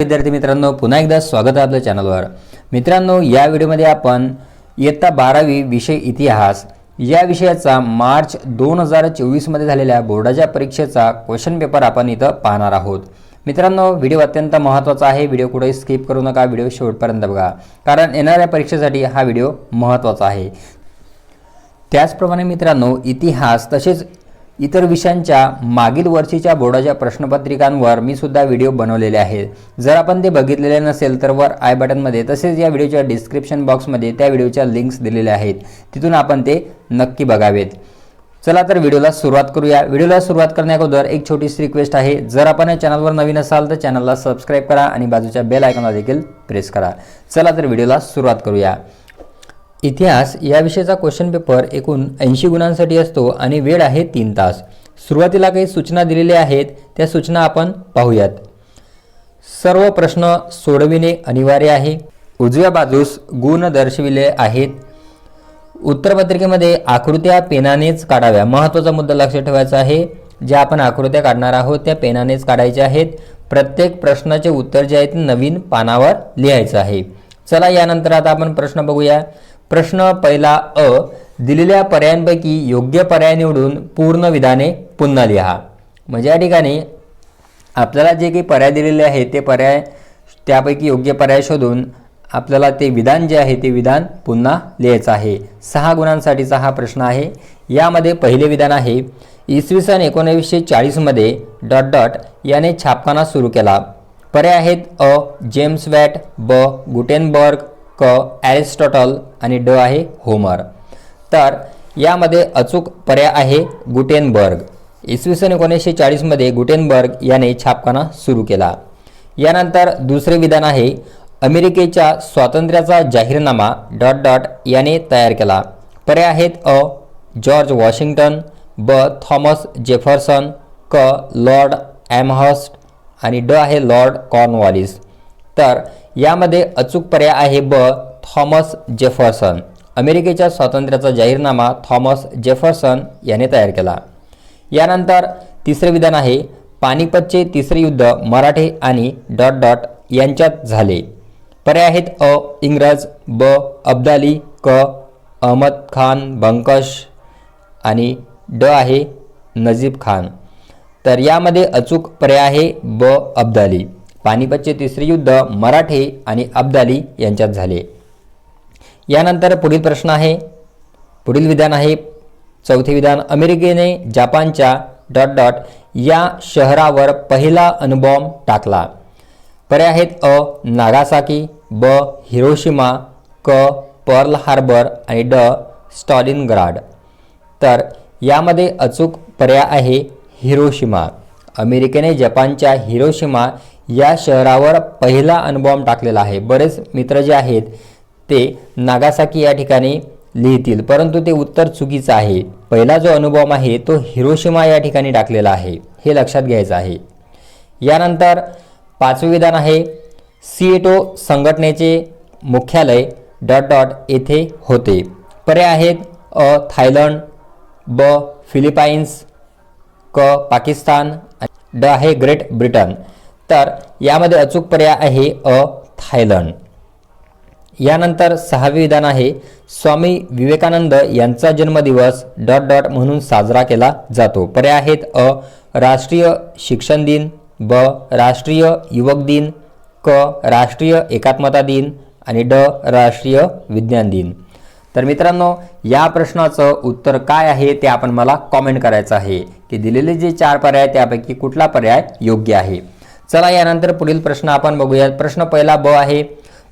विद्यार्थी मित्रांनो पुन्हा एकदा स्वागत आहे आपल्या चॅनलवर. मित्रांनो या व्हिडिओमध्ये आपण इयत्ता बारावी विषय इतिहास या विषयाचा मार्च दोन हजार चोवीसमध्ये झालेल्या बोर्डाच्या परीक्षेचा क्वेश्चन पेपर आपण इथं पाहणार आहोत. मित्रांनो व्हिडिओ अत्यंत महत्त्वाचा आहे. व्हिडिओ कुठेही स्किप करू नका. व्हिडिओ शेवटपर्यंत बघा. कारण येणाऱ्या परीक्षेसाठी हा व्हिडिओ महत्त्वाचा आहे. त्याचप्रमाणे मित्रांनो इतिहास तसेच इतर विषयांच्या मागील वर्षीच्या बोर्डाच्या प्रश्नपत्रिकांवर मी सुद्धा व्हिडिओ बनवलेले आहेत जर आपण ते बघितलेले नसेल तर वर आय बटनमध्ये तसेच या व्हिडिओच्या डिस्क्रिप्शन बॉक्समध्ये त्या व्हिडिओच्या लिंक्स दिलेल्या आहेत. तिथून आपण ते नक्की बघावेत. चला तर व्हिडिओला सुरुवात करूया. व्हिडिओला सुरुवात करण्याअगोदर एक छोटीशी रिक्वेस्ट आहे. जर आपण या चॅनलवर नवीन असाल तर चॅनलला सबस्क्राईब करा आणि बाजूच्या बेल आयकॉनला देखील प्रेस करा. चला तर व्हिडिओला सुरुवात करूया. इतिहास या विषयाचा क्वेश्चन पेपर एकूण ऐंशी गुणांसाठी असतो आणि वेळ आहे तीन तास. सुरुवातीला काही सूचना दिलेल्या आहेत त्या सूचना आपण पाहूयात. सर्व प्रश्न सोडविणे अनिवार्य आहे. उजव्या बाजूस गुण दर्शविले आहेत. उत्तरपत्रिकेमध्ये आकृत्या पेनानेच काढाव्या. महत्त्वाचा मुद्दा लक्षात ठेवायचा आहे. ज्या आपण आकृत्या काढणार आहोत त्या पेनानेच काढायच्या आहेत. प्रत्येक प्रश्नाचे उत्तर जे आहे ते नवीन पानावर लिहायचं आहे. चला यानंतर आता आपण प्रश्न बघूया. प्रश्न पहिला अ दिलेल्या पर्यायांपैकी योग्य पर्याय निवडून पूर्ण विधाने पुन्हा लिहा. म्हणजे या ठिकाणी आपल्याला जे काही पर्याय दिलेले आहेत ते पर्याय त्यापैकी योग्य पर्याय शोधून आपल्याला ते विधान जे आहे ते विधान पुन्हा लिहायचं आहे. सहा गुणांसाठीचा हा प्रश्न आहे. यामध्ये पहिले विधान आहे इसवी सन एकोणीसशे चाळीसमध्ये डॉट डॉट याने छापखाना सुरू केला. पर्याय आहेत अ जेम्स वॅट ब गुटेनबर्ग क ॲरिस्टॉटल आणि ड आहे होमर. तर यामध्ये अचूक पर्याय आहे गुटेनबर्ग. इसवी सन एकोणीसशे चाळीसमध्ये गुटेनबर्ग याने छापखाना सुरू केला. यानंतर दुसरे विधान आहे अमेरिकेच्या स्वातंत्र्याचा जाहीरनामा डॉट डॉट याने तयार केला. पर्याय आहेत अ जॉर्ज वॉशिंग्टन ब थॉमस जेफरसन क लॉर्ड ॲमहर्स्ट आणि ड आहे लॉर्ड कॉर्नवॉलिस. तर यामध्ये अचूक पर्याय आहे ब थॉमस जेफरसन. अमेरिकेच्या स्वातंत्र्याचा जाहीरनामा थॉमस जेफरसन याने तयार केला. यानंतर तिसरे विधान आहे पानिपतचे तिसरे युद्ध मराठे आणि डॉट डॉट यांच्यात झाले. पर्याय आहेत अ इंग्रज ब अब्दाली क अहमद खान बंकश आणि ड आहे नजीब खान. तर यामध्ये अचूक पर्याय आहे ब अब्दाली. पानिपतचे तिसरे युद्ध मराठे आणि अब्दाली यांच्यात झाले. यानंतर पुढील प्रश्न आहे. पुढील विधान आहे. चौथे विधान अमेरिकेने जपानच्या डॉट डॉट या शहरावर पहिला अणुबॉम्ब टाकला. पर्याय आहेत अ नागासाकी ब हिरोशिमा क पर्ल हार्बर आणि ड स्टॉलिनग्राड. तर यामध्ये अचूक पर्याय आहे हिरोशिमा. अमेरिकेने जपानच्या हिरोशिमा या शहरावर पहिला अणुबॉम्ब टाकलेला आहे. बरेच मित्र जे आहेत ते नागासाकी या ठिकाणी लिहितील. परंतु ते उत्तर चुकीचं आहे. पहिला जो अणुबॉम्ब आहे तो हिरोशिमा या ठिकाणी टाकलेला आहे. हे लक्षात घ्यायचं आहे. यानंतर पाचवे विधान आहे सीएटो संघटनेचे मुख्यालय डॉट डॉट येथे होते. पर्याय आहेत अ थायलंड ब फिलिपाईन्स क पाकिस्तान ड आहे ग्रेट ब्रिटन. तर यामध्ये अचूक पर्याय आहे अ थायलंड. यानंतर सहावे विधान आहे. स्वामी विवेकानंद यांचा जन्मदिवस डॉट डॉट म्हणून साजरा केला जातो. पर्याय आहेत अ राष्ट्रीय शिक्षण दिन ब राष्ट्रीय युवक दिन क राष्ट्रीय एकात्मता दिन आणि ड राष्ट्रीय विज्ञान दिन. तर मित्रांनो या प्रश्नाचं उत्तर काय आहे ते आपण मला कॉमेंट करायचं आहे. की दिलेले जे चार पर्याय त्यापैकी कुठला पर्याय योग्य आहे? चला यानंतर पुढील प्रश्न आपण बघूयात. प्रश्न पहिला ब आहे.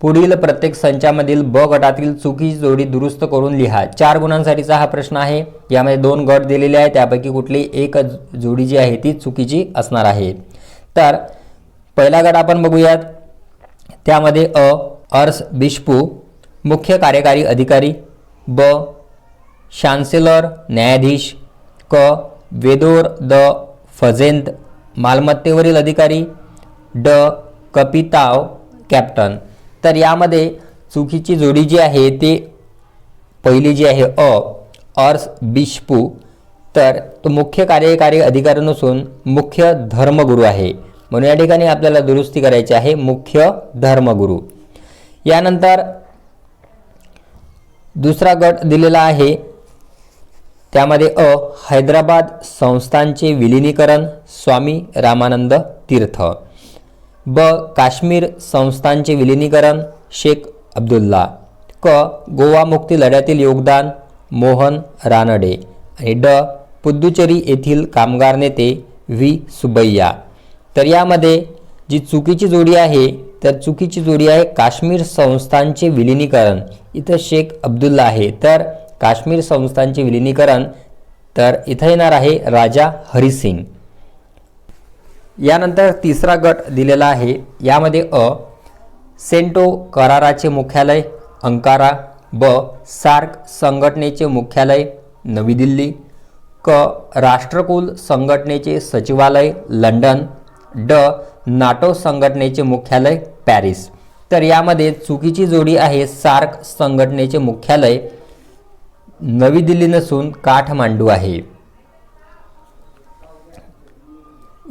पुढील प्रत्येक संचामधील ब गटातील चुकीची जोडी दुरुस्त करून लिहा. चार गुणांसाठीचा हा प्रश्न आहे. यामध्ये दोन गट दिलेले आहेत. त्यापैकी कुठली एक जोडी जी आहे ती चुकीची असणार आहे. तर पहिला गट आपण बघूयात. त्यामध्ये अ अर्स बिश्पू मुख्य कार्यकारी अधिकारी ब शान्सेलर न्यायाधीश क वेदोर द फजेंत मालमत्तेवरील अधिकारी ड कपिताव कॅप्टन. तर यामध्ये चुकीची जोडी जी आहे ते पहिली जी आहे अ अर्स बिशपू. तर तो मुख्य कार्यकारी अधिकारी नसून मुख्य धर्मगुरू आहे. म्हणून या ठिकाणी आपल्याला दुरुस्ती करायची आहे मुख्य धर्मगुरू. यानंतर दुसरा गट दिलेला आहे त्यामध्ये अ हैदराबाद संस्थांचे विलिनीकरण स्वामी रामानंद तीर्थ. ब. काश्मीर संस्थांचे विलिनीकरण शेख अब्दुल्ला. क. गोवा मुक्ती लढ्यातील योगदान मोहन रानडे. आणि ड. पुद्दुचेरी येथील कामगार नेते व्ही. सुबैया. तर यामध्ये जी चुकीची जोडी आहे तर चुकीची जोडी आहे काश्मीर संस्थांचे विलिनीकरण. इथं शेख अब्दुल्ला आहे. तर काश्मीर संस्थांचे विलिनीकरण तर इथं येणार आहे राजा हरिसिंग. यानंतर तिसरा गट दिलेला आहे. यामध्ये अ सेंटो कराराचे मुख्यालय अंकारा ब सार्क संघटनेचे मुख्यालय नवी दिल्ली क राष्ट्रकुल संघटनेचे सचिवालय लंडन ड नाटो संघटनेचे मुख्यालय पॅरिस. तर यामध्ये चुकीची जोडी आहे सार्क संघटनेचे मुख्यालय नवी दिल्ली नसून काठमांडू आहे.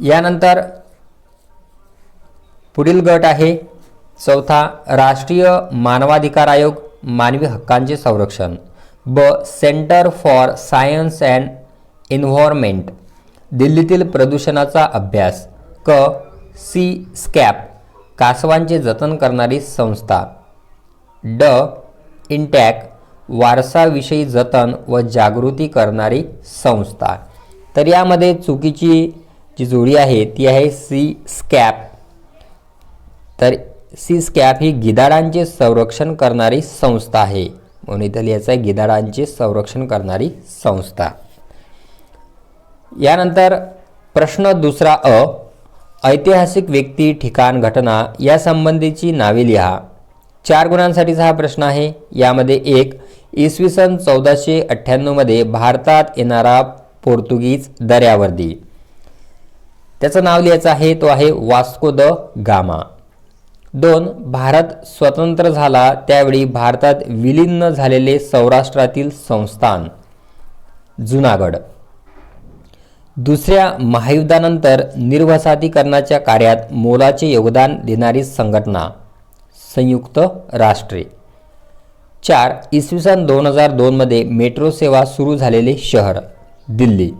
यानंतर पुढील गट आहे चौथा राष्ट्रीय मानवाधिकार आयोग मानवी हक्कांचे संरक्षण. ब centre for science and environment दिल्लीतील प्रदूषणाचा अभ्यास. क सी स्कॅप कासवांचे जतन करणारी संस्था. ड इंटॅक वारसाविषयी जतन व जागृती करणारी संस्था. तर यामध्ये चुकीची जी जोडी आहे ती आहे सी स्कॅप. तर सी स्कॅप ही गिधाडांचे संरक्षण करणारी संस्था आहे. म्हणून इथं लिहायचं आहे गिधाडांचे संरक्षण करणारी संस्था. यानंतर प्रश्न दुसरा अ ऐतिहासिक व्यक्ती ठिकाण घटना या संबंधीची नावे लिहा. चार गुणांसाठीचा हा प्रश्न आहे. यामध्ये एक इसवी सन चौदाशे अठ्ठ्याण्णवमध्ये भारतात येणारा पोर्तुगीज दर्यावर्दी त्याचं नाव लिहायचं आहे तो आहे वास्को द गामा. दोन भारत स्वतंत्र झाला त्यावेळी भारतात विलीन झालेले सौराष्ट्रातील संस्थान जुनागड दुसऱ्या महायुद्धानंतर निर्वसातीकरणाच्या कार्यात मोलाचे योगदान देणारी संघटना संयुक्त राष्ट्रे. चार इसवी सन दोन हजार दोनमध्ये मेट्रो सेवा सुरू झालेले शहर दिल्ली.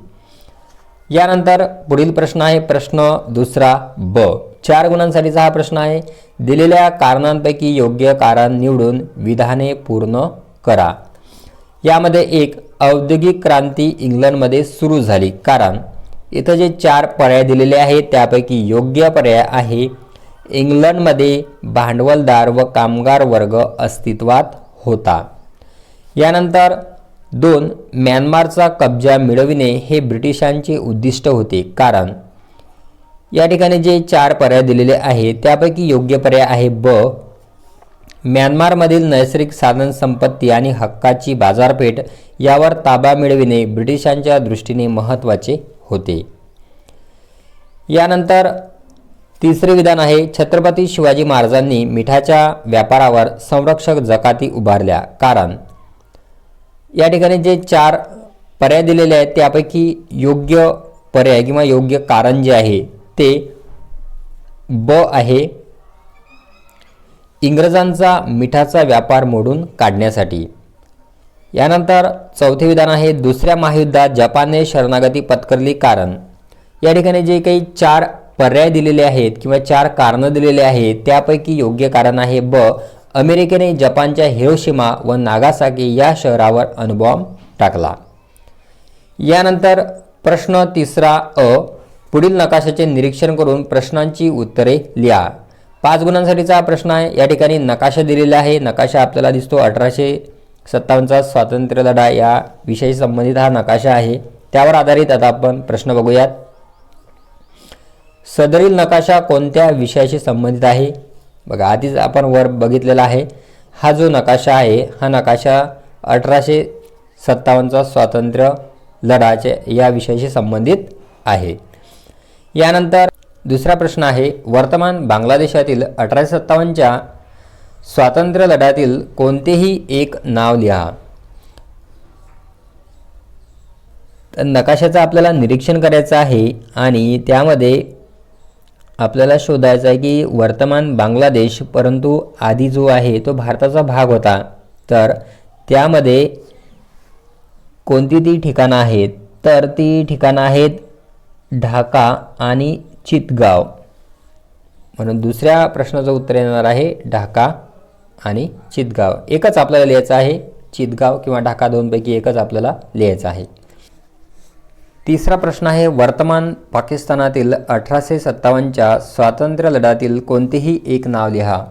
यानंतर पुढील प्रश्न आहे प्रश्न दुसरा ब. चार गुणांसाठीचा हा प्रश्न आहे. दिलेल्या कारणांपैकी योग्य कारण निवडून विधाने पूर्ण करा. यामध्ये एक औद्योगिक क्रांती इंग्लंडमध्ये सुरू झाली. कारण इथं जे चार पर्याय दिलेले आहेत त्यापैकी योग्य पर्याय आहे इंग्लंडमध्ये भांडवलदार व कामगार वर्ग अस्तित्वात होता. यानंतर दोन म्यानमारचा कब्जा मिळविणे हे ब्रिटिशांचे उद्दिष्ट होते. कारण या ठिकाणी जे चार पर्याय दिलेले आहेत त्यापैकी योग्य पर्याय आहे ब म्यानमारमधील नैसर्गिक साधन संपत्ती आणि हक्काची बाजारपेठ यावर ताबा मिळविणे ब्रिटिशांच्या दृष्टीने महत्त्वाचे होते. यानंतर तिसरे विधान आहे छत्रपती शिवाजी महाराजांनी मिठाच्या व्यापारावर संरक्षक जकाती उभारल्या. कारण या ठिकाणी जे चार पर्याय दिलेले आहेत त्यापैकी योग्य पर्याय किंवा योग्य कारण जे आहे ते ब आहे. इंग्रजांचा मिठाचा व्यापार मोडून काढण्यासाठी. यानंतर चौथे विधान आहे दुसऱ्या महायुद्धात जपानने शरणागती पत्करली कारण. या ठिकाणी जे काही चार पर्याय दिलेले आहेत किंवा चार कारणं दिलेले आहेत त्यापैकी योग्य कारण आहे ब. अमेरिकेने जपानच्या हिरोशिमा व नागासाकी या शहरावर अणुबॉम्ब टाकला. यानंतर प्रश्न तिसरा अ पुढील नकाशाचे निरीक्षण करून प्रश्नांची उत्तरे लिहा. पाच गुणांसाठीचा प्रश्न आहे. या ठिकाणी नकाशा दिलेला आहे. नकाशा आपल्याला दिसतो अठराशे सत्तावन्नचा स्वातंत्र्य लढा. या विषयी संबंधित हा नकाशा आहे. त्यावर आधारित आता आपण प्रश्न बघूयात. सदरील नकाशा कोणत्या विषयाशी संबंधित आहे? बघा आधीच आपण वर बघितलेला आहे. हा जो नकाशा आहे हा नकाशा अठराशे सत्तावन्नचा स्वातंत्र्य लढाचे या विषयाशी संबंधित आहे. यानंतर दुसरा प्रश्न आहे वर्तमान बांगलादेशातील अठराशे सत्तावन्नच्या स्वातंत्र्य लढ्यातील कोणतेही एक नाव लिहा. तर नकाशाचं आपल्याला निरीक्षण करायचं आहे आणि त्यामध्ये आपल्याला शोधायचं आहे की वर्तमान बांगलादेश परंतु आधी जो आहे तो भारताचा भाग होता. तर त्यामध्ये कोणती ती ठिकाणं आहेत? तर ती ठिकाणं आहेत ढाका आणि चितगाव. म्हणून दुसऱ्या प्रश्नाचं उत्तर येणार आहे ढाका आणि चितगाव. एकच आपल्याला लिहायचं आहे. चितगाव किंवा ढाका दोनपैकी एकच आपल्याला लिहायचं आहे. तिसरा प्रश्न आहे वर्तमान पाकिस्तानातील अठराशे सत्तावन्नच्या स्वातंत्र्य लढ्यातील कोणतेही एक नाव लिहा.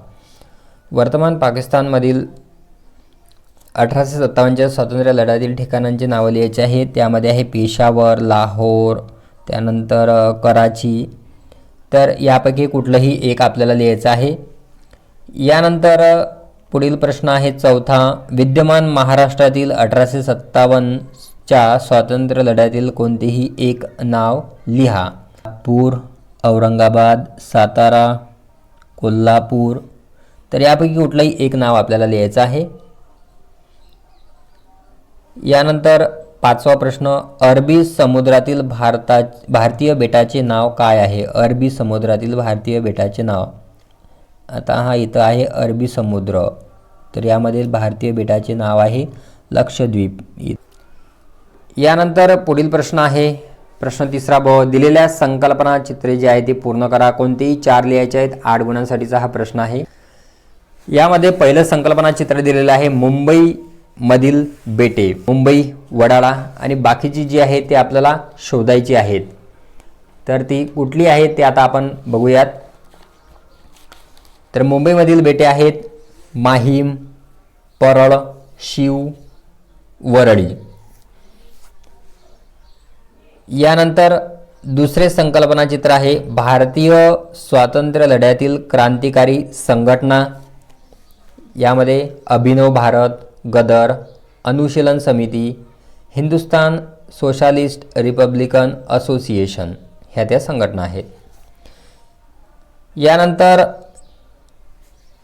वर्तमान पाकिस्तानमधील अठराशे सत्तावन्नच्या स्वातंत्र्य लढ्यातील ठिकाणांची नावं लिहायची आहे. त्यामध्ये आहे पेशावर लाहोर त्यानंतर कराची. तर यापैकी कुठलंही एक आपल्याला लिहायचं आहे. यानंतर पुढील प्रश्न आहे चौथा. विद्यमान महाराष्ट्रातील अठराशे च्या स्वातंत्र्य लढ्यातील कोणतेही एक नाव लिहा. पूर औरंगाबाद सातारा कोल्हापूर. तर यापैकी कुठलंही एक नाव आपल्याला लिहायचं आहे. यानंतर पाचवा प्रश्न अरबी समुद्रातील भारता भारतीय बेटाचे नाव काय आहे? अरबी समुद्रातील भारतीय बेटाचे नाव. आता हा इथं आहे अरबी समुद्र. तर यामधील भारतीय बेटाचे नाव आहे लक्षद्वीप. यानंतर पुढील प्रश्न आहे. प्रश्न तिसरा ब दिलेल्या संकल्पना चित्रे जे आहे ती पूर्ण करा. कोणतेही चार लिहायचे आहेत आठ गुणांसाठीचा हा प्रश्न आहे. यामध्ये पहिलं संकल्पना चित्र दिलेलं आहे मुंबई मधील बेटे. मुंबई वडाळा आणि बाकीची जी आहे ते आपल्याला शोधायची आहेत. तर ती कुठली आहे ते आता आपण बघूयात. तर मुंबईमधील बेटे आहेत माहीम परळ शिव वरळी. यानंतर दुसरे संकल्पना चित्र आहे भारतीय स्वातंत्र्य लढ्यातील क्रांतिकारी संघटना. यामध्ये अभिनव भारत गदर अनुशीलन समिती हिंदुस्तान सोशालिस्ट रिपब्लिकन असोसिएशन ह्या त्या संघटना आहेत. यानंतर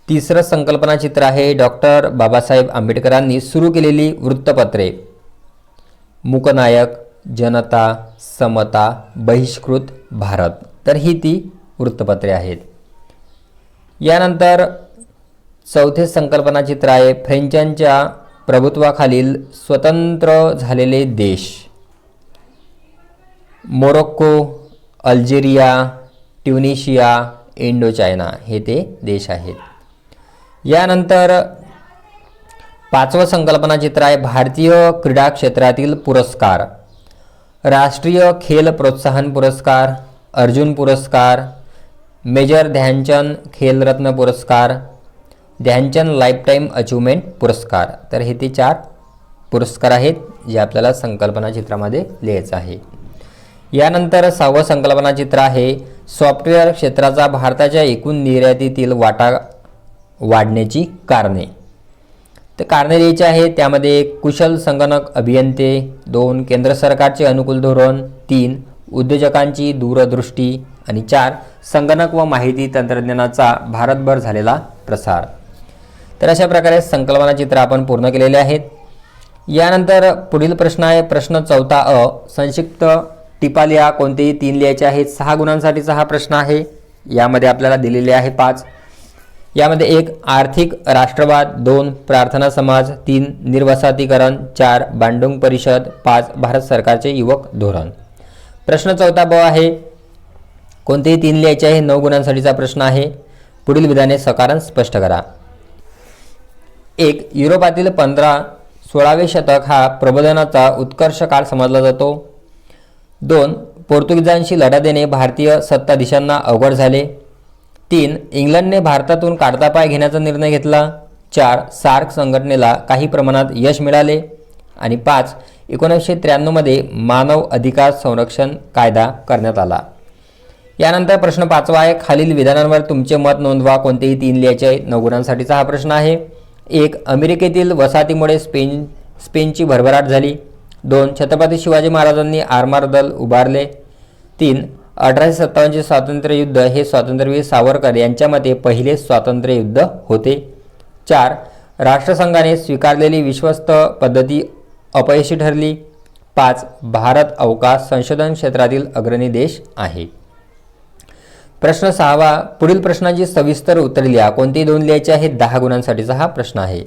तिसरं संकल्पना चित्र आहे डॉक्टर बाबासाहेब आंबेडकरांनी सुरू केलेली वृत्तपत्रे. मुकनायक जनता समता बहिष्कृत भारत. तर ही ती वृत्तपत्रे आहेत. यानंतर चौथे संकल्पना चित्र आहे फ्रेंचांच्या प्रभुत्वाखालील स्वतंत्र झालेले देश. Morocco Algeria Tunisia Indochina हे ते देश आहेत. यानंतर पाचवं संकल्पना चित्र आहे भारतीय क्रीडा क्षेत्रातील पुरस्कार. राष्ट्रीय खेल प्रोत्साहन पुरस्कार अर्जुन पुरस्कार मेजर ध्यानचंद खेलरत्न पुरस्कार ध्यानचंद लाईफटाईम अचिव्हमेंट पुरस्कार. तर हे ते चार पुरस्कार आहेत जे आपल्याला संकल्पना चित्रामध्ये लिहायचं आहे. यानंतर सहावं संकल्पना चित्र आहे सॉफ्टवेअर क्षेत्राचा भारताच्या एकूण निर्यातीतील वाटा वाढण्याची कारणे. तर कारणे द्यायची आहे त्यामध्ये एक कुशल संगणक अभियंते दोन केंद्र सरकारचे अनुकूल धोरण तीन उद्योजकांची दूरदृष्टी आणि चार संगणक व माहिती तंत्रज्ञानाचा भारतभर झालेला प्रसार. तर अशा प्रकारे संकल्पना चित्र आपण पूर्ण केलेले आहेत. यानंतर पुढील प्रश्न आहे प्रश्न चौथा अ संक्षिप्त टिपा लिहा कोणतेही तीन लिहायचे आहेत सहा गुणांसाठीचा हा प्रश्न आहे. यामध्ये आपल्याला दिलेले आहे पाच. यामध्ये एक आर्थिक राष्ट्रवाद दोन प्रार्थना समाज तीन निर्वसातीकरण चार बांडुंग परिषद पाच भारत सरकारचे युवक धोरण. प्रश्न चौथा ब आहे कोणतेही तीन लिहायचे आहे नऊ गुणांसाठीचा प्रश्न आहे. पुढील विधाने सकारण स्पष्ट करा. एक युरोपातील पंधरा सोळावे शतक हा प्रबोधनाचा उत्कर्ष काळ समजला जातो. दोन पोर्तुगीजांशी लढा देणे भारतीय सत्ताधीशांना अवघड झाले. तीन इंग्लंडने भारतातून काढता पाय घेण्याचा निर्णय घेतला. चार सार्क संघटनेला काही प्रमाणात यश मिळाले. आणि पाच एकोणीसशे त्र्याण्णवमध्ये मानव अधिकार संरक्षण कायदा करण्यात आला. यानंतर प्रश्न पाचवा आहे. खालील विधानांवर तुमचे मत नोंदवा. कोणतेही तीन लिहायचे आहेत नऊ गुणांसाठीचा हा प्रश्न आहे. एक अमेरिकेतील वसाहतीमुळे स्पेन स्पेनची भरभराट झाली. दोन छत्रपती शिवाजी महाराजांनी आरमार दल उभारले. तीन अठराशे सत्तावन्नचे स्वातंत्र्य युद्ध हे स्वातंत्र्यवीर सावरकर यांच्या मते पहिले स्वातंत्र्य युद्ध होते. चार राष्ट्रसंघाने स्वीकारलेली विश्वस्त पद्धती अपयशी ठरली. पाच भारत अवकाश संशोधन क्षेत्रातील अग्रणी देश आहे. प्रश्न सहावा पुढील प्रश्नाची सविस्तर उत्तरे लिहा. कोणती दोन लिहायचे आहेत? दहा गुणांसाठीचा हा प्रश्न आहे.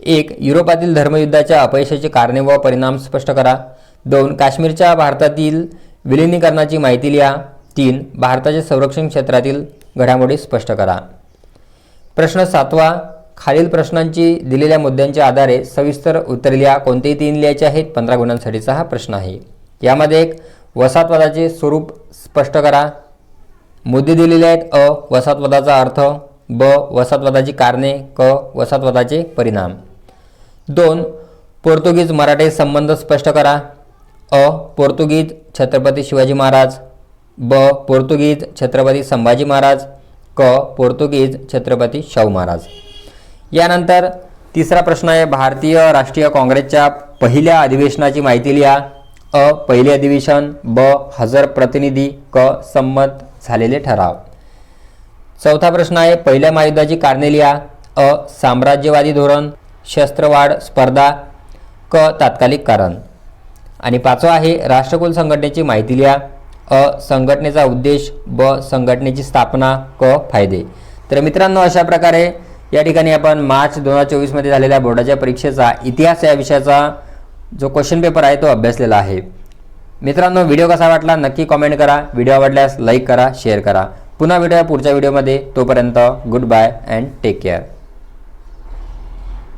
एक युरोपातील धर्मयुद्धाच्या अपयशाची कारणे व परिणाम स्पष्ट करा. दोन काश्मीरच्या भारतातील विलिनीकरणाची माहिती लिहा. तीन भारताच्या संरक्षण क्षेत्रातील घडामोडी स्पष्ट करा. प्रश्न सातवा खालील प्रश्नांची दिलेल्या मुद्द्यांच्या आधारे सविस्तर उत्तरे लिहा. कोणतेही तीन लिहायचे आहेत? पंधरा गुणांसाठीचा हा प्रश्न आहे. यामध्ये एक वसाहतवादाचे स्वरूप स्पष्ट करा. मुद्दे दिलेले आहेत. अ वसाहतवादाचा अर्थ ब वसाहतवादाची कारणे क वसाहतवादाचे परिणाम. दोन पोर्तुगीज मराठी संबंध स्पष्ट करा. अ पोर्तुगीज छत्रपती शिवाजी महाराज ब. पोर्तुगीज छत्रपती संभाजी महाराज क. पोर्तुगीज छत्रपती शाहू महाराज. यानंतर तिसरा प्रश्न आहे भारतीय राष्ट्रीय काँग्रेसच्या पहिल्या अधिवेशनाची माहिती लिहा. अ. पहिले अधिवेशन ब. हजर प्रतिनिधी क. संमत झालेले ठराव. चौथा प्रश्न आहे पहिल्या महायुद्धाची कारणे लिहा. अ. साम्राज्यवादी धोरण शस्त्रवाढ स्पर्धा क. तात्कालिक कारण. आणि पाचवा आहे राष्ट्रकुल संघटनेची माहिती लिहा. अ संघटनेचा उद्देश ब संघटनेची स्थापना क फायदे. तर मित्रांनो अशा प्रकारे या ठिकाणी आपण मार्च दोन हजार चोवीसमध्ये झालेल्या बोर्डाच्या परीक्षेचा इतिहास या विषयाचा जो क्वेश्चन पेपर आहे तो अभ्यासलेला आहे. मित्रांनो व्हिडिओ कसा वाटला नक्की कॉमेंट करा. व्हिडिओ आवडल्यास लाईक करा शेअर करा. पुन्हा भेटूया पुढच्या व्हिडिओमध्ये. तोपर्यंत good bye and take care